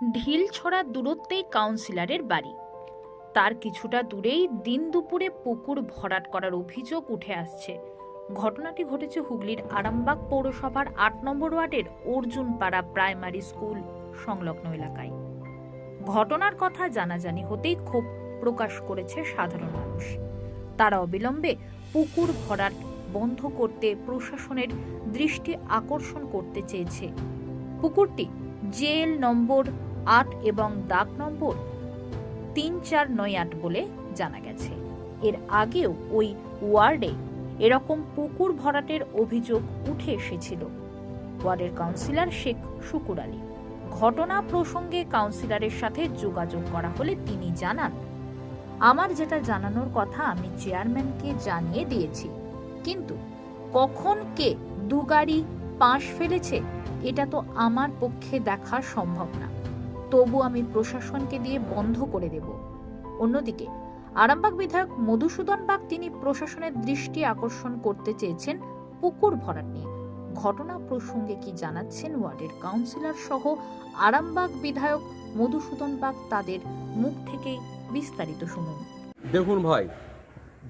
ঢিল ছড়া দূরত্বেই কাউন্সিলরের বাড়ি। তার কিছুটা দূরেই দিন দুপুরে পুকুর ভরাট করার অভিযোগ উঠে আসছে। ঘটনাটি ঘটেছে হুগলির আরামবাগ পৌরসভার আট নম্বর ওয়ার্ডের অর্জুনপাড়া প্রাইমারি স্কুল সংলগ্ন এলাকায়। ঘটনার কথা জানাজানি হতেই ক্ষোভ প্রকাশ করেছে সাধারণ মানুষ। তারা অবিলম্বে পুকুর ভরাট বন্ধ করতে প্রশাসনের দৃষ্টি আকর্ষণ করতে চেয়েছে। পুকুরটি জেল নম্বর আট এবং দাগ নম্বর তিন চার নয় আট বলে জানা গেছে। এর আগেও ওই ওয়ার্ডে এরকম পুকুর ভরাটের অভিযোগ উঠে এসেছিল। ওয়ার্ডের কাউন্সিলর শেখ শুকুর আলী। ঘটনা প্রসঙ্গে কাউন্সিলরের সাথে যোগাযোগ করা হলে তিনি জানান, আমার যেটা জানানোর কথা আমি চেয়ারম্যানকে জানিয়ে দিয়েছি। কিন্তু কখন কে দু গাড়ি পাশ ফেলেছে, এটা তো আমার পক্ষে দেখা সম্ভব না। তবু আমি প্রশাসনকে দিয়ে বন্ধ করে দেব। অন্যদিকে, আরামবাগ বিধায়ক মধুসূদন বাগ তিনি প্রশাসনের দৃষ্টি আকর্ষণ করতে চেয়েছেন পুকুর ভরাট নিয়ে। ঘটনা প্রসঙ্গে কি জানাচ্ছেন ওয়ার্ডের কাউন্সিলর সহ আরামবাগ বিধায়ক মধুসূদন বাগ তাদের মুখ থেকেই বিস্তারিত শুনুন। দেখুন ভাই,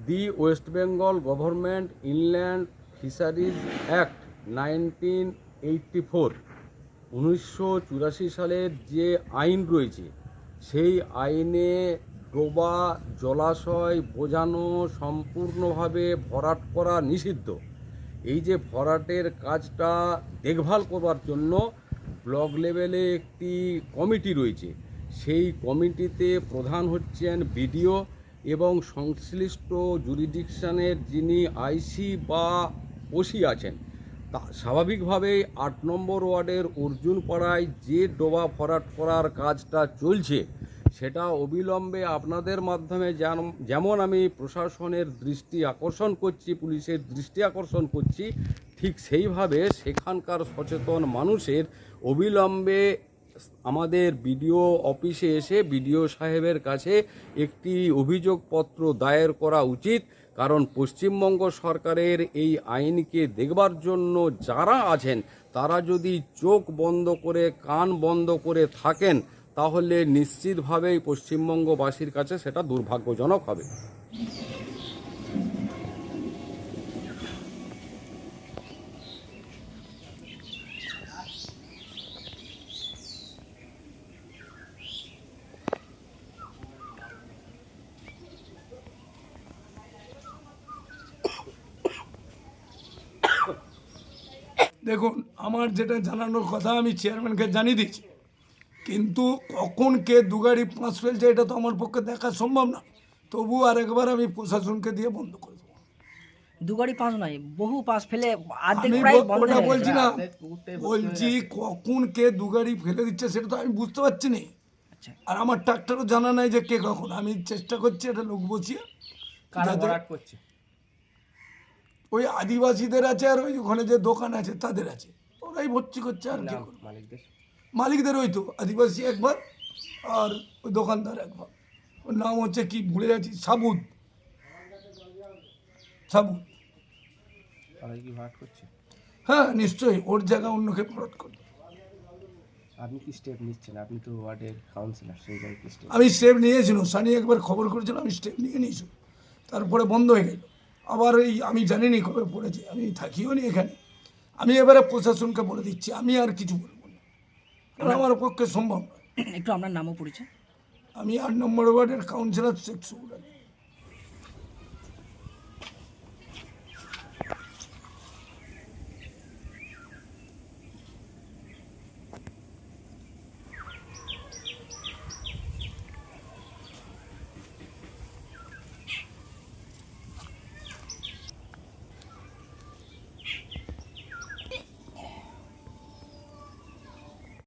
the West Bengal government inland fisheries act nineteen eighty four উনিশশো চুরাশি সালের যে আইন রয়েছে, সেই আইনে ডোবা জলাশয় বোঝানো সম্পূর্ণভাবে ভরাট করা নিষিদ্ধ। এই যে ভরাটের কাজটা দেখভাল করবার জন্য ব্লক লেভেলে একটি কমিটি রয়েছে, সেই কমিটিতে প্রধান হচ্ছেন বিডিও এবং সংশ্লিষ্ট জুরিডিকশানের যিনি আইসি বা ওসি আছেন তা স্বাভাবিকভাবেই আট নম্বর ওয়ার্ডের অর্জুন পাড়ায় যে ডোবা ভরাট করার কাজটা চলছে, সেটা অবিলম্বে আপনাদের মাধ্যমে যেমন আমি প্রশাসনের দৃষ্টি আকর্ষণ করছি, পুলিশের দৃষ্টি আকর্ষণ করছি, ঠিক সেইভাবে সেখানকার সচেতন মানুষের অবিলম্বে আমাদের বিডিও অফিসে এসে বিডিও সাহেবের কাছে একটি অভিযোগপত্র দায়ের করা উচিত। কারণ পশ্চিমবঙ্গ সরকারের এই আইনকে দেখবার জন্য যারা আছেন, তারা যদি চোখ বন্ধ করে, কান বন্ধ করে থাকেন, তাহলে নিশ্চিতভাবেই পশ্চিমবঙ্গবাসীর কাছে সেটা দুর্ভাগ্যজনক হবে। দেখুন আমার যেটা জানানোর কথা আমি চেয়ারম্যানকে জানিয়ে দিয়েছি। কিন্তু কখন কে দুগাড়ি পাঁচ ফেলছে এটা তো আমার পক্ষে দেখা সম্ভব না। তবু আর একবার আমি প্রশাসনকে দিয়ে বন্ধ করে দেবো। দুগাড়ি পাস নয় বহু পাস ফেলে আমি প্রায় ওটা বলছি না বলছি কখন কে দুগাড়ি ফেলে দিচ্ছে সেটা তো আমি বুঝতে পারছি না। আচ্ছা। আর আমার ট্রাক্টরও জানা নাই যে কে কখন। আমি চেষ্টা করছি এটা লোক বসিয়ে যাতে- ওই আদিবাসীদের আছে আর ওই ওখানে যে দোকান আছে তাদের আছে। ওরাই ভর্তি করছে আর কি করবে? মালিকদের? ওই তো আদিবাসী একবার আর ওই দোকানদার একবার। ওর নাম হচ্ছে কি ভুলে যাচ্ছি সাবুদ সাবুদ হ্যাঁ নিশ্চয়ই ওর জায়গা অন্যকে ফরত করবে। আপনি কি স্টেপ নিচ্ছেন? আপনি তো ওয়ার্ডের কাউন্সিলর সেই জায়গায় আমি স্টেপ নিয়েছিলাম। সানি একবার খবর করেছিল আমি স্টেপ নিয়ে নিয়েছিল তারপরে বন্ধ হয়ে গেল। আবার এই আমি জানি নি কবে পড়েছে আমি থাকিও নি এখানে। আমি এবারে প্রশাসনকে বলে দিচ্ছি আমি আর কিছু বলব না। কারণ আমার পক্ষে সম্ভব নয়। একটু আপনার নামও পড়েছে। আমি আট নম্বর ওয়ার্ডের কাউন্সিলর শেখ সুবুর আলী